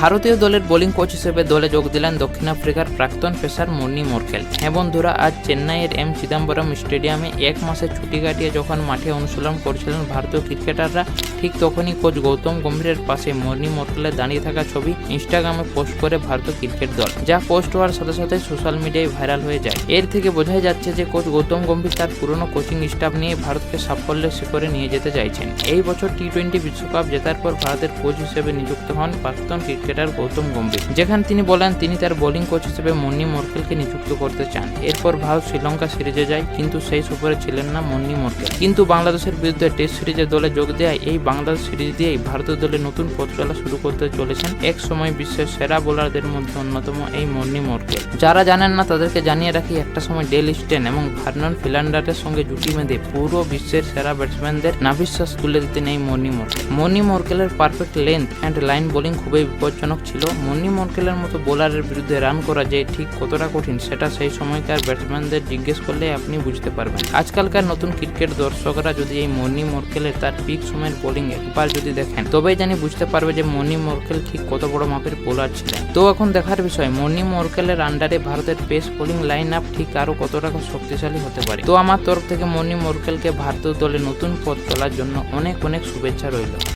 ভারতীয় দলের bowling coach হিসেবে দলে যোগ দিলেন দক্ষিণ আফ্রিকার প্রাক্তন পেসার মর্নি মোরকেল। হ্যাঁ বন্ধুরা, আজ চেন্নাইয়ের এম চিদাম্বরম স্টেডিয়ামে এক মাসের ছুটি কাটিয়ে যখন মাঠে অনুশীলন করছিলেন ভারতীয় ক্রিকেটাররা ঠিক তখনই কোচ গৌতম গম্ভীরের পাশে মর্নি মোরকেলের দাঁড়িয়ে থাকা ছবি ইনস্টাগ্রামে পোস্ট করে ভারতীয় ক্রিকেট দল, যা পোস্ট হওয়ার সাথে সাথে সোশ্যাল মিডিয়ায় ভাইরাল হয়ে যায়। এর থেকে বোঝাই যাচ্ছে যে কোচ গৌতম গম্ভীর তার পুরনো কোচিং স্টাফ নিয়ে ভারতকে সাফল্যের শিখরে নিয়ে যেতে চাইছেন। এই বছর টি টোয়েন্টি বিশ্বকাপ জেতার পর ভারতের কোচ হিসেবে নিযুক্ত হন প্রাক্তন ক্রিকেটার গৌতম গম্ভীর, যেখানে তিনি বলেন তিনি তার বোলিং কোচ হিসেবে মন্নি মোরকেলকে নিযুক্ত করতে চান। এরপর ভারত শ্রীলঙ্কা সিরিজে যায়, কিন্তু সেই সফরে ছিলেন না মন্নি মোরকেল কিন্তু বাংলাদেশের বিরুদ্ধে টেস্ট সিরিজে দলে যোগ দেয় এই বাংলাদেশ সিরিজ দিয়েই ভারতীয় দলে নতুন পথ চলা শুরু করতে চলেছেন এক সময় বিশ্বের সেরা বোলারদের মধ্যে অন্যতম এই মর্নি মোরকেল যারা জানেন না, তাদেরকে জানিয়ে রাখি, একটা সময় ডেল স্টেন এবং ভার্নন ফিলান্ডারের সঙ্গে জুটি বেঁধে পুরো বিশ্বের সেরা ব্যাটসম্যানদের নাবিশ্বাস তুলে দিতেন এই মনি মোরকেল মনি মোরকেলের perfect length and line bowling খুবই বিপজ্জনক ছিল। মনি মোরকেলের মতো বোলারের বিরুদ্ধে রান করা যে ঠিক কতটা কঠিন, সেটা সেই সময়কার ব্যাটসম্যানদের জিজ্ঞেস করলে আপনি বুঝতে পারবেন। আজকালকার নতুন ক্রিকেট দর্শকরা যদি এই মনি মোরকেলের তার পিক সময়ের বোলিং একবার যদি দেখেন, তবেই জানি বুঝতে পারবে যে মনি মর্কেল ঠিক কত বড় মাপের বোলার ছিলেন। তো এখন দেখার বিষয়, মনি মর্কেলের আন্ডারে ভারতের পেস বোলিং লাইন আপ ঠিক আরও কতটা শক্তিশালী হতে পারে? তো আমার তরফ থেকে মনি মর্কেলকে ভারতীয় দলে নতুন পথ চলার জন্য অনেক অনেক শুভেচ্ছা রইল।